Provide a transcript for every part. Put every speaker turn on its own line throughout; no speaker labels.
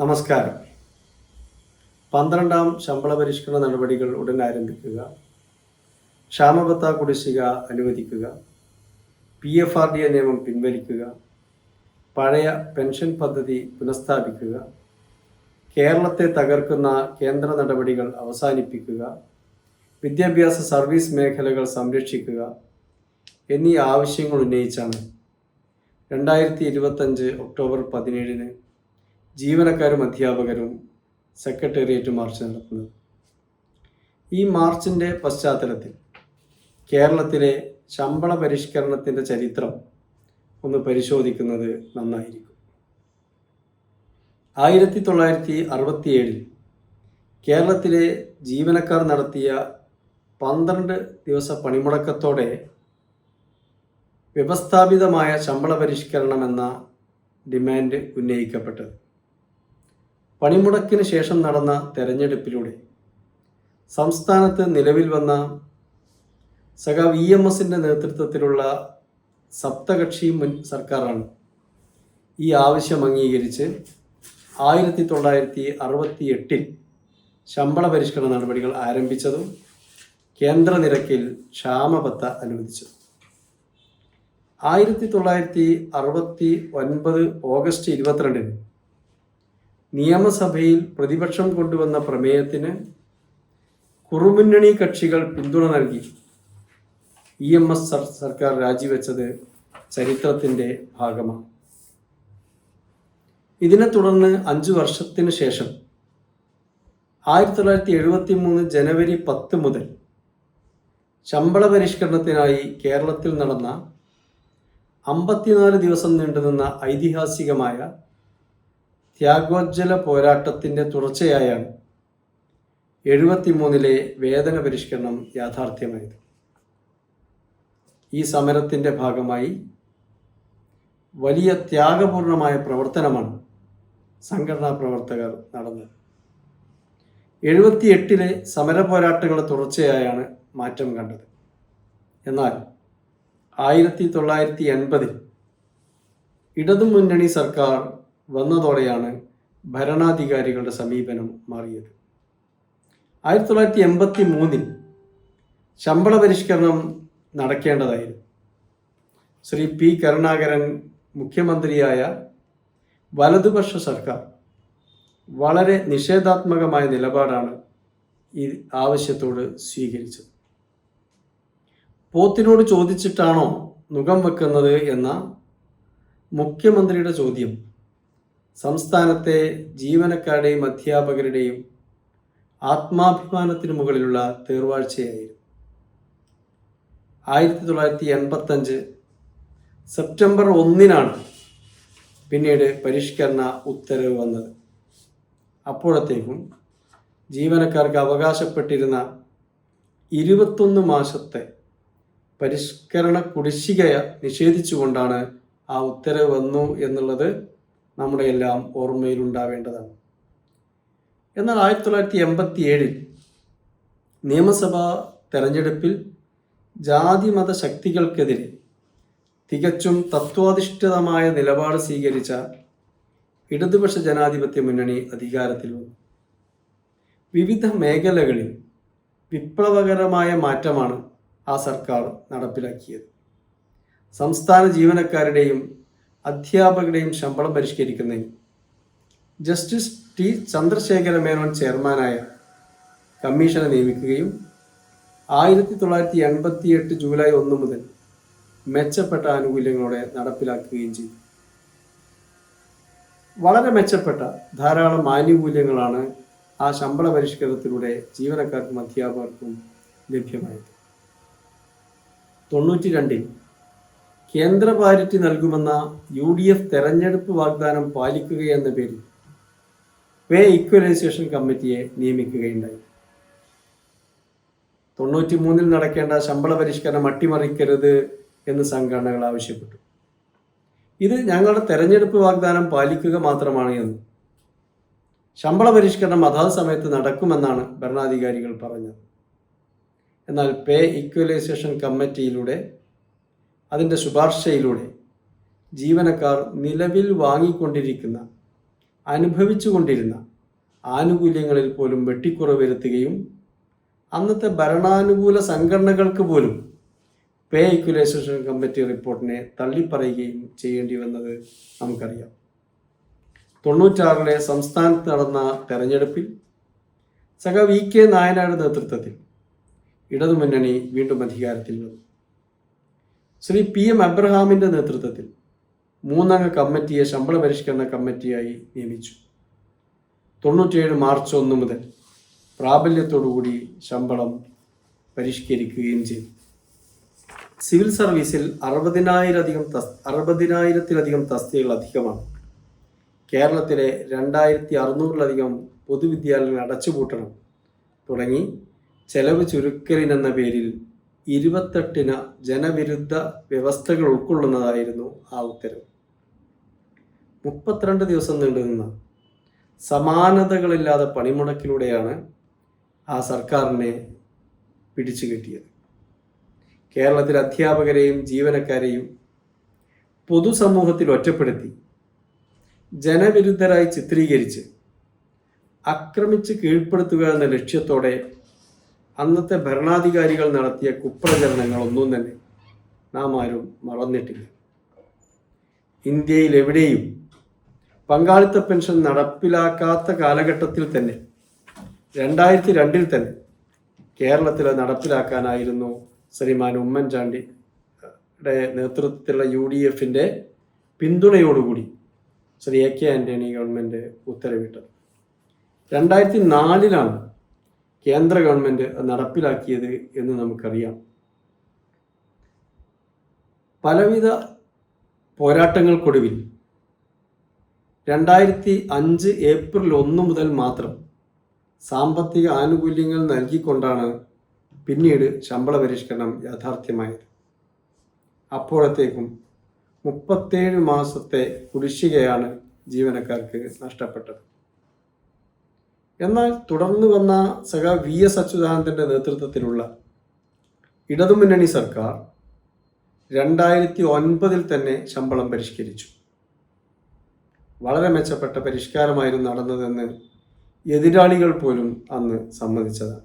നമസ്കാരം. പന്ത്രണ്ടാം ശമ്പള പരിഷ്കരണ നടപടികൾ ഉടൻ ആരംഭിക്കുക. ക്ഷാമബത്ത കുടിശ്ശിക അനുവദിക്കുക. P F R D A നിയമം പിൻവലിക്കുക. പഴയ പെൻഷൻ പദ്ധതി പുനഃസ്ഥാപിക്കുക. കേരളത്തെ തകർക്കുന്ന കേന്ദ്ര നടപടികൾ അവസാനിപ്പിക്കുക. വിദ്യാഭ്യാസ സർവീസ് മേഖലകൾ സംരക്ഷിക്കുക എന്നീ ആവശ്യങ്ങൾ ഉന്നയിച്ചാണ് രണ്ടായിരത്തി ഇരുപത്തഞ്ച് ഒക്ടോബർ പതിനേഴിന് ജീവനക്കാരും അധ്യാപകരും സെക്രട്ടേറിയറ്റ് മാർച്ച് നടത്തുന്നത്. ഈ മാർച്ചിന്റെ പശ്ചാത്തലത്തിൽ കേരളത്തിലെ ശമ്പള പരിഷ്കരണത്തിന്റെ ചരിത്രം ഒന്ന് പരിശോധിക്കുന്നത് നന്നായിരിക്കും. ആയിരത്തി തൊള്ളായിരത്തി അറുപത്തിയേഴിൽ കേരളത്തിലെ ജീവനക്കാർ നടത്തിയ പന്ത്രണ്ട് ദിവസ പണിമുടക്കത്തോടെ വ്യവസ്ഥാപിതമായ ശമ്പള പരിഷ്കരണം എന്ന ഡിമാൻഡ് ഉന്നയിക്കപ്പെട്ടത്. പണിമുടക്കിന് ശേഷം നടന്ന തെരഞ്ഞെടുപ്പിലൂടെ സംസ്ഥാനത്ത് നിലവിൽ വന്ന സഖാ വി എം എസിന്റെ നേതൃത്വത്തിലുള്ള സപ്തകക്ഷി മുൻ സർക്കാരാണ്. ഈ ആവശ്യം അംഗീകരിച്ച് ആയിരത്തി തൊള്ളായിരത്തി അറുപത്തി എട്ടിൽ ശമ്പള പരിഷ്കരണ നടപടികൾ ആരംഭിച്ചതും കേന്ദ്ര നിരക്കിൽ ക്ഷാമബത്ത അനുവദിച്ചതും. ആയിരത്തി തൊള്ളായിരത്തി അറുപത്തി ഒൻപത് ഓഗസ്റ്റ് ഇരുപത്തിരണ്ടിന് നിയമസഭയിൽ പ്രതിപക്ഷം കൊണ്ടുവന്ന പ്രമേയത്തിന് കുറുമുന്നണി കക്ഷികൾ പിന്തുണ നൽകി. ഇ എം എസ് സർക്കാർ രാജിവെച്ചത് ചരിത്രത്തിന്റെ ഭാഗമാണ്. ഇതിനെ തുടർന്ന് അഞ്ചു വർഷത്തിന് ശേഷം ആയിരത്തി തൊള്ളായിരത്തി എഴുപത്തി മൂന്ന് ജനുവരി പത്ത് മുതൽ ശമ്പള പരിഷ്കരണത്തിനായി കേരളത്തിൽ നടന്ന അമ്പത്തിനാല് ദിവസം നീണ്ടുനിന്ന ഐതിഹാസികമായ ത്യാഗോജ്ജല പോരാട്ടത്തിന്റെ തുടർച്ചയായാണ് എഴുപത്തിമൂന്നിലെ വേതന പരിഷ്കരണം യാഥാർത്ഥ്യമായത്. ഈ സമരത്തിന്റെ ഭാഗമായി വലിയ ത്യാഗപൂർണമായ പ്രവർത്തനമാണ് സംഘടനാ പ്രവർത്തകർ നടന്നത്. എഴുപത്തിയെട്ടിലെ സമര പോരാട്ടങ്ങളുടെ തുടർച്ചയായാണ് മാറ്റം കണ്ടത്. എന്നാൽ ആയിരത്തി തൊള്ളായിരത്തി എൺപതിൽ ഇടതുമുന്നണി സർക്കാർ വന്നതോടെയാണ് ഭരണാധികാരികളുടെ സമീപനം മാറിയത്. ആയിരത്തി തൊള്ളായിരത്തി എൺപത്തി മൂന്നിൽ ശമ്പള പരിഷ്കരണം നടക്കേണ്ടതായിരുന്നു. ശ്രീ പി കരുണാകരൻ മുഖ്യമന്ത്രിയായ വലതുപക്ഷ സർക്കാർ വളരെ നിഷേധാത്മകമായ നിലപാടാണ് ഈ ആവശ്യത്തോട് സ്വീകരിച്ചത്. പോത്തിനോട് ചോദിച്ചിട്ടാണോ മുഖം വെക്കുന്നത് എന്ന മുഖ്യമന്ത്രിയുടെ ചോദ്യം സംസ്ഥാനത്തെ ജീവനക്കാരുടെയും അധ്യാപകരുടെയും ആത്മാഭിമാനത്തിന് മുകളിലുള്ള തേർവാഴ്ചയായിരുന്നു. ആയിരത്തി തൊള്ളായിരത്തി എൺപത്തഞ്ച് സെപ്റ്റംബർ ഒന്നിനാണ് പിന്നീട് പരിഷ്കരണ ഉത്തരവ് വന്നത്. അപ്പോഴത്തേക്കും ജീവനക്കാർക്ക് അവകാശപ്പെട്ടിരുന്ന ഇരുപത്തൊന്ന് മാസത്തെ പരിഷ്കരണ കുടിശ്ശിക നിഷേധിച്ചുകൊണ്ടാണ് ആ ഉത്തരവ് വന്നു എന്നുള്ളത് നമ്മുടെ എല്ലാം ഓർമ്മയിലുണ്ടാവേണ്ടതാണ്. എന്നാൽ ആയിരത്തി തൊള്ളായിരത്തി എൺപത്തി ഏഴിൽ നിയമസഭാ തെരഞ്ഞെടുപ്പിൽ ജാതിമത ശക്തികൾക്കെതിരെ തികച്ചും തത്വാധിഷ്ഠിതമായ നിലപാട് സ്വീകരിച്ച ഇടതുപക്ഷ ജനാധിപത്യ മുന്നണി അധികാരത്തിൽ വന്നു. വിവിധ മേഖലകളിൽ വിപ്ലവകരമായ മാറ്റമാണ് ആ സർക്കാർ നടപ്പിലാക്കിയത്. സംസ്ഥാന ജീവനക്കാരുടെയും അധ്യാപകരുടെയും ശമ്പളം പരിഷ്കരിക്കുന്നതിന് ജസ്റ്റിസ് ടി. ചന്ദ്രശേഖര മേനോൻ ചെയർമാനായ കമ്മീഷനെ നിയമിക്കുകയും ആയിരത്തി തൊള്ളായിരത്തി എൺപത്തി എട്ട് ജൂലൈ ഒന്ന് മുതൽ മെച്ചപ്പെട്ട ആനുകൂല്യങ്ങളോടെ നടപ്പിലാക്കുകയും ചെയ്തു. വളരെ മെച്ചപ്പെട്ട ധാരാളം ആനുകൂല്യങ്ങളാണ് ആ ശമ്പള പരിഷ്കരണത്തിലൂടെ ജീവനക്കാർക്കും അധ്യാപകർക്കും ലഭ്യമായത്. തൊണ്ണൂറ്റി രണ്ടിൽ കേന്ദ്ര പാരിറ്റി നൽകുമെന്ന യു ഡി എഫ് തെരഞ്ഞെടുപ്പ് വാഗ്ദാനം പാലിക്കുകയെന്ന പേരിൽ പേ ഇക്വലൈസേഷൻ കമ്മിറ്റിയെ നിയമിക്കുകയുണ്ടായി. തൊണ്ണൂറ്റി മൂന്നിൽ നടക്കേണ്ട ശമ്പള പരിഷ്കരണം അട്ടിമറിക്കരുത് എന്ന് സംഘടനകൾ ആവശ്യപ്പെട്ടു. ഇത് ഞങ്ങളുടെ തെരഞ്ഞെടുപ്പ് വാഗ്ദാനം പാലിക്കുക മാത്രമാണ് എന്ന്. ശമ്പള പരിഷ്കരണം അതാത് സമയത്ത് നടക്കുമെന്നാണ് ഭരണാധികാരികൾ പറഞ്ഞത്. എന്നാൽ പേ ഇക്വലൈസേഷൻ കമ്മിറ്റിയിലൂടെ അതിന്റെ ശുപാർശയിലൂടെ ജീവനക്കാർ നിലവിൽ വാങ്ങിക്കൊണ്ടിരിക്കുന്ന അനുഭവിച്ചുകൊണ്ടിരുന്ന ആനുകൂല്യങ്ങളിൽ പോലും വെട്ടിക്കുറവ് വരുത്തുകയും അന്നത്തെ ഭരണാനുകൂല സംഘടനകൾക്ക് പോലും പേ ഇക്വലൈസേഷൻ കമ്മിറ്റി റിപ്പോർട്ടിനെ തള്ളിപ്പറയുകയും ചെയ്യേണ്ടി വന്നത് നമുക്കറിയാം. തൊണ്ണൂറ്റാറിലെ സംസ്ഥാനത്ത് നടന്ന തെരഞ്ഞെടുപ്പിൽ സഖ വി കെ നായനാരുടെ നേതൃത്വത്തിൽ ഇടതുമുന്നണി വീണ്ടും അധികാരത്തിൽ വന്നു. ശ്രീ പി എം അബ്രഹാമിന്റെ നേതൃത്വത്തിൽ മൂന്നംഗ കമ്മിറ്റിയെ ശമ്പള പരിഷ്കരണ കമ്മിറ്റിയായി നിയമിച്ചു. തൊണ്ണൂറ്റിയേഴ് മാർച്ച് ഒന്ന് മുതൽ പ്രാബല്യത്തോടുകൂടി ശമ്പളം പരിഷ്കരിക്കുകയും ചെയ്തു. സിവിൽ സർവീസിൽ അറുപതിനായിരധികം തസ് അറുപതിനായിരത്തിലധികം തസ്തികൾ അധികമാണ്. കേരളത്തിലെ രണ്ടായിരത്തി അറുന്നൂറിലധികം പൊതുവിദ്യാലയങ്ങൾ അടച്ചുപൂട്ടണം തുടങ്ങി ചെലവ് ചുരുക്കലിനെന്ന പേരിൽ ഇരുപത്തെട്ടിന് ജനവിരുദ്ധ വ്യവസ്ഥകൾ ഉൾക്കൊള്ളുന്നതായിരുന്നു ആ ഉത്തരവ്. മുപ്പത്തിരണ്ട് ദിവസം നീണ്ടുനിന്ന സമാനതകളില്ലാതെ പണിമുടക്കിലൂടെയാണ് ആ സർക്കാരിനെ പിടിച്ചു കെട്ടിയത്. കേരളത്തിലെ അധ്യാപകരെയും ജീവനക്കാരെയും പൊതുസമൂഹത്തിൽ ഒറ്റപ്പെടുത്തി ജനവിരുദ്ധരായി ചിത്രീകരിച്ച് ആക്രമിച്ച് കീഴ്പ്പെടുത്തുക എന്ന ലക്ഷ്യത്തോടെ അന്നത്തെ ഭരണാധികാരികൾ നടത്തിയ കുപ്രചരണങ്ങൾ ഒന്നും തന്നെ നാം ആരും മറന്നിട്ടില്ല. ഇന്ത്യയിൽ എവിടെയും പങ്കാളിത്ത പെൻഷൻ നടപ്പിലാക്കാത്ത കാലഘട്ടത്തിൽ തന്നെ രണ്ടായിരത്തി രണ്ടിൽ തന്നെ കേരളത്തിൽ നടപ്പിലാക്കാനായിരുന്നു ശ്രീമാൻ ഉമ്മൻചാണ്ടിയുടെ നേതൃത്വത്തിലുള്ള യു ഡി എഫിന്റെ പിന്തുണയോടുകൂടി Shri A K Antony government ഉത്തരവിട്ടത്. രണ്ടായിരത്തി നാലിലാണ് കേന്ദ്ര ഗവൺമെന്റ് നടപ്പിലാക്കിയത് എന്ന് നമുക്കറിയാം. പലവിധ പോരാട്ടങ്ങൾക്കൊടുവിൽ രണ്ടായിരത്തി അഞ്ച് ഏപ്രിൽ ഒന്ന് മുതൽ മാത്രം സാമ്പത്തിക ആനുകൂല്യങ്ങൾ നൽകിക്കൊണ്ടാണ് പിന്നീട് ശമ്പള പരിഷ്കരണം യാഥാർത്ഥ്യമായത്. അപ്പോഴത്തേക്കും മുപ്പത്തേഴ് മാസത്തെ കുടിശ്ശികയാണ് ജീവനക്കാർക്ക് നഷ്ടപ്പെട്ടത്. എന്നാൽ തുടർന്ന് വന്ന സഹ വി എസ് അച്യുതാനന്ദന്റെ നേതൃത്വത്തിലുള്ള ഇടതുമുന്നണി സർക്കാർ രണ്ടായിരത്തി ഒൻപതിൽ തന്നെ ശമ്പളം പരിഷ്കരിച്ചു. വളരെ മെച്ചപ്പെട്ട പരിഷ്കാരമായിരുന്നു നടന്നതെന്ന് എതിരാളികൾ പോലും അന്ന് സമ്മതിച്ചതാണ്.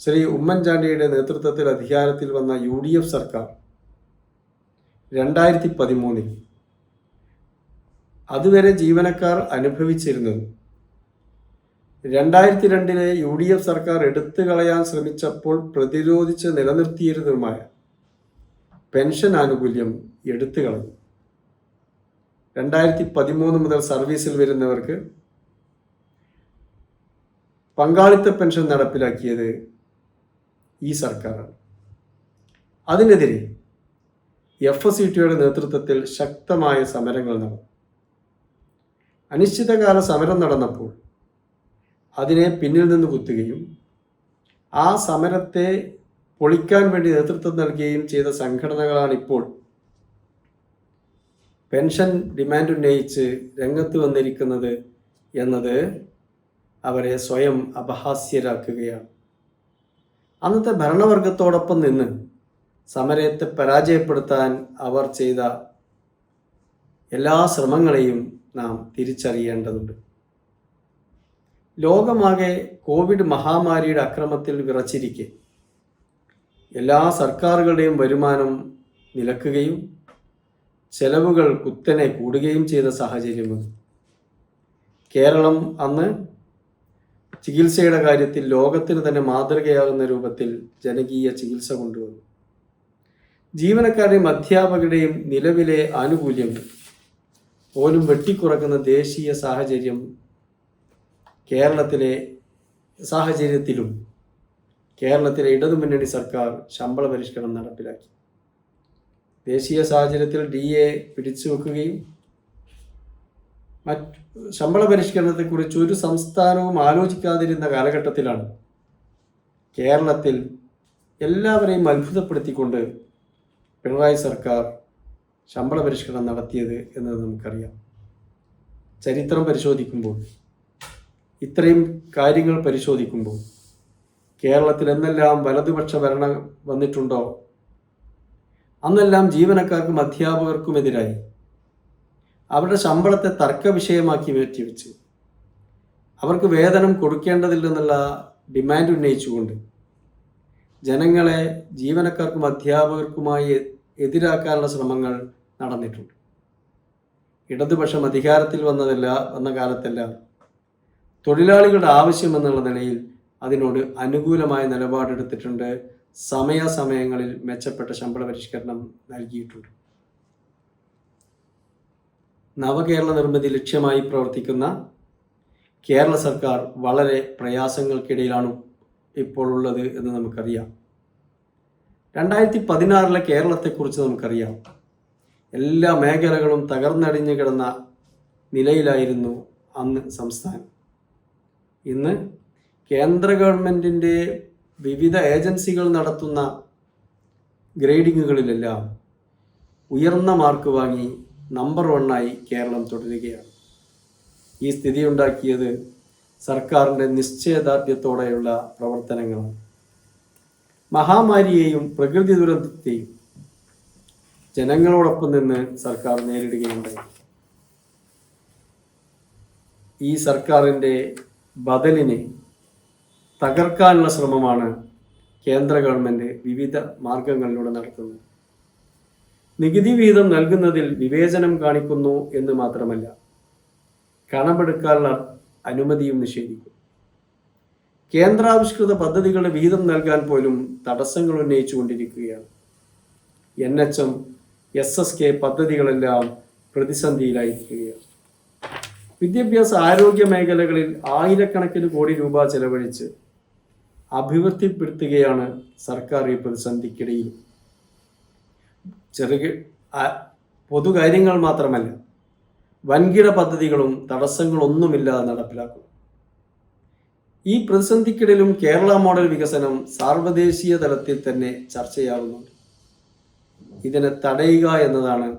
ശ്രീ ഉമ്മൻചാണ്ടിയുടെ നേതൃത്വത്തിൽ അധികാരത്തിൽ വന്ന യു ഡി എഫ് സർക്കാർ രണ്ടായിരത്തി പതിമൂന്നിൽ അതുവരെ ജീവനക്കാർ അനുഭവിച്ചിരുന്നത് രണ്ടായിരത്തി രണ്ടിലെ യു ഡി എഫ് സർക്കാർ എടുത്തു കളയാൻ ശ്രമിച്ചപ്പോൾ പ്രതിരോധിച്ച് നിലനിർത്തിയിരുന്നതുമായ പെൻഷൻ ആനുകൂല്യം എടുത്തു കളഞ്ഞു. രണ്ടായിരത്തി പതിമൂന്ന് മുതൽ സർവീസിൽ വരുന്നവർക്ക് പങ്കാളിത്ത പെൻഷൻ നടപ്പിലാക്കിയത് ഈ സർക്കാരാണ്. അതിനെതിരെ എഫ് എസ് ടിയുടെ നേതൃത്വത്തിൽ ശക്തമായ സമരങ്ങൾ നടന്നു. അനിശ്ചിതകാല സമരം നടന്നപ്പോൾ അതിനെ പിന്നിൽ നിന്ന് കുത്തുകയും ആ സമരത്തെ പൊളിക്കാൻ വേണ്ടി നേതൃത്വം നൽകുകയും ചെയ്ത സംഘടനകളാണ് ഇപ്പോൾ പെൻഷൻ ഡിമാൻഡ് ഉന്നയിച്ച് രംഗത്ത് വന്നിരിക്കുന്നത് എന്നത് അവരെ സ്വയം അപഹാസ്യരാക്കുകയാണ്. അന്നത്തെ ഭരണവർഗത്തോടൊപ്പം നിന്ന് സമരത്തെ പരാജയപ്പെടുത്താൻ അവർ ചെയ്ത എല്ലാ ശ്രമങ്ങളെയും നാം തിരിച്ചറിയേണ്ടതുണ്ട്. ലോകമാകെ കോവിഡ് മഹാമാരിയുടെ അക്രമത്തിൽ വിറച്ചിരിക്കെ. എല്ലാ സർക്കാരുകളുടെയും വരുമാനം നിലക്കുകയും ചെലവുകൾ കുത്തനെ കൂടുകയും ചെയ്ത സാഹചര്യം വന്നു കേരളം അന്ന് ചികിത്സയുടെ കാര്യത്തിൽ ലോകത്തിന് തന്നെ മാതൃകയാകുന്ന രൂപത്തിൽ ജനകീയ ചികിത്സ കൊണ്ടുവന്നു. ജീവനക്കാരുടെയും അധ്യാപകരുടെയും നിലവിലെ ആനുകൂല്യങ്ങൾ പോലും വെട്ടിക്കുറക്കുന്ന ദേശീയ സാഹചര്യം കേരളത്തിലെ സാഹചര്യത്തിലും കേരളത്തിലെ ഇടതുമുന്നണി സർക്കാർ ശമ്പള പരിഷ്കരണം നടപ്പിലാക്കി. ദേശീയ സാഹചര്യത്തിൽ ഡി എ പിടിച്ചു വെക്കുകയും മറ്റ് ശമ്പള പരിഷ്കരണത്തെക്കുറിച്ച് ഒരു സംസ്ഥാനവും ആലോചിക്കാതിരുന്ന കാലഘട്ടത്തിലാണ് കേരളത്തിൽ എല്ലാവരെയും അത്ഭുതപ്പെടുത്തിക്കൊണ്ട് പിണറായി സർക്കാർ ശമ്പള പരിഷ്കരണം നടത്തിയത് എന്നത് നമുക്കറിയാം. ചരിത്രം പരിശോധിക്കുമ്പോൾ ഇത്രയും കാര്യങ്ങൾ പരിശോധിക്കുമ്പോൾ കേരളത്തിൽ എന്നെല്ലാം വലതുപക്ഷ ഭരണം വന്നിട്ടുണ്ടോ? അന്നെല്ലാം ജീവനക്കാർക്കും അധ്യാപകർക്കുമെതിരായി അവരുടെ ശമ്പളത്തെ തർക്ക വിഷയമാക്കി മാറ്റിവെച്ച് അവർക്ക് വേതനം കൊടുക്കേണ്ടതില്ലെന്നുള്ള ഡിമാൻഡ് ഉന്നയിച്ചുകൊണ്ട് ജനങ്ങളെ ജീവനക്കാർക്കും അധ്യാപകർക്കുമായി എതിരാക്കാനുള്ള ശ്രമങ്ങൾ നടന്നിട്ടുണ്ട്. ഇടതുപക്ഷം അധികാരത്തിൽ വന്നതല്ല വന്ന കാലത്തെല്ലാം തൊഴിലാളികളുടെ ആവശ്യം എന്നുള്ള നിലയിൽ അതിനോട് അനുകൂലമായ നിലപാടെടുത്തിട്ടുണ്ട്. സമയാസമയങ്ങളിൽ മെച്ചപ്പെട്ട ശമ്പള പരിഷ്കരണം നൽകിയിട്ടുണ്ട്. നവകേരള നിർമ്മിതി ലക്ഷ്യമായി പ്രവർത്തിക്കുന്ന കേരള സർക്കാർ വളരെ പ്രയാസങ്ങൾക്കിടയിലാണ് ഇപ്പോൾ ഉള്ളത് എന്ന് നമുക്കറിയാം. രണ്ടായിരത്തി പതിനാറിലെ കേരളത്തെക്കുറിച്ച് നമുക്കറിയാം. എല്ലാ മേഖലകളും തകർന്നടിഞ്ഞു കിടന്ന നിലയിലായിരുന്നു അന്ന് സംസ്ഥാനം. ഇന്ന് കേന്ദ്ര ഗവൺമെന്റിന്റെ വിവിധ ഏജൻസികൾ നടത്തുന്ന ഗ്രേഡിങ്ങുകളിലെല്ലാം ഉയർന്ന മാർക്ക് വാങ്ങി നമ്പർ വണ്ണായി കേരളം തുടരുകയാണ്. ഈ സ്ഥിതി ഉണ്ടാക്കിയത് സർക്കാരിന്റെ നിശ്ചയദാർഢ്യത്തോടെയുള്ള പ്രവർത്തനങ്ങളാണ്. മഹാമാരിയെയും പ്രകൃതി ദുരന്തത്തെയും ജനങ്ങളോടൊപ്പം നിന്ന് സർക്കാർ നേരിടുകയുണ്ടായി. ഈ സർക്കാരിന്റെ ബദലിനെ തകർക്കാനുള്ള ശ്രമമാണ് കേന്ദ്ര ഗവൺമെന്റ് വിവിധ മാർഗങ്ങളിലൂടെ നടത്തുന്നത്. നികുതി വീതം നൽകുന്നതിൽ വിവേചനം കാണിക്കുന്നു എന്ന് മാത്രമല്ല കണമെടുക്കാനുള്ള അനുമതിയും നിഷേധിക്കും. കേന്ദ്രാവിഷ്കൃത പദ്ധതികളുടെ വീതം നൽകാൻ പോലും തടസ്സങ്ങൾ ഉന്നയിച്ചുകൊണ്ടിരിക്കുകയാണ് N H M S S K പദ്ധതികളെല്ലാം പ്രതിസന്ധിയിലായിരിക്കുകയാണ്. വിദ്യാഭ്യാസ ആരോഗ്യ മേഖലകളിൽ ആയിരക്കണക്കിന് കോടി രൂപ ചെലവഴിച്ച് അഭിവൃദ്ധിപ്പെടുത്തുകയാണ് സർക്കാർ ഈ പ്രതിസന്ധിക്കിടയിൽ. ചെറുകിട ആ- പൊതുകാര്യങ്ങൾ മാത്രമല്ല വൻകിട പദ്ധതികളും തടസ്സങ്ങളൊന്നുമില്ലാതെ നടപ്പിലാക്കും. ഈ പ്രതിസന്ധിക്കിടയിലും കേരള മോഡൽ വികസനം സാർവദേശീയ തലത്തിൽ തന്നെ ചർച്ചയാകുന്നുണ്ട് ഇതിനെ തടയുക എന്നതാണ്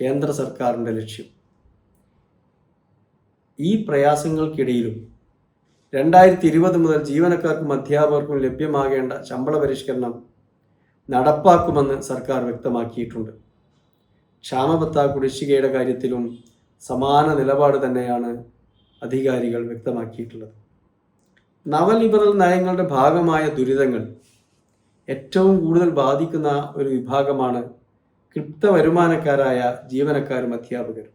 കേന്ദ്ര സർക്കാരിന്റെ ലക്ഷ്യം. ഈ പ്രയാസങ്ങൾക്കിടയിലും രണ്ടായിരത്തി ഇരുപത് മുതൽ ജീവനക്കാർക്കും അധ്യാപകർക്കും ലഭ്യമാകേണ്ട ശമ്പള പരിഷ്കരണം നടപ്പാക്കുമെന്ന് സർക്കാർ വ്യക്തമാക്കിയിട്ടുണ്ട്. ക്ഷാമബത്ത കുടിശ്ശികയുടെ കാര്യത്തിലും സമാന നിലപാട് തന്നെയാണ് അധികാരികൾ വ്യക്തമാക്കിയിട്ടുള്ളത്. നവലിബറൽ നയങ്ങളുടെ ഭാഗമായ ദുരിതങ്ങൾ ഏറ്റവും കൂടുതൽ ബാധിക്കുന്ന ഒരു വിഭാഗമാണ് ക്രിപ്ത വരുമാനക്കാരായ ജീവനക്കാരും അധ്യാപകരും.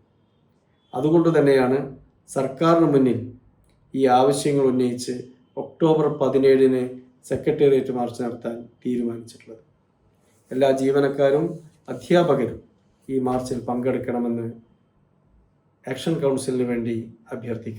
അതുകൊണ്ട് തന്നെയാണ് സർക്കാരിന് മുന്നിൽ ഈ ആവശ്യങ്ങൾ ഉന്നയിച്ച് ഒക്ടോബർ പതിനേഴിന് സെക്രട്ടേറിയറ്റ് മാർച്ച് നടത്താൻ തീരുമാനിച്ചിട്ടുള്ളത്. എല്ലാ ജീവനക്കാരും അധ്യാപകരും ഈ മാർച്ചിൽ പങ്കെടുക്കണമെന്ന് ആക്ഷൻ കൗൺസിലിന് വേണ്ടി അഭ്യർത്ഥിക്കുന്നു.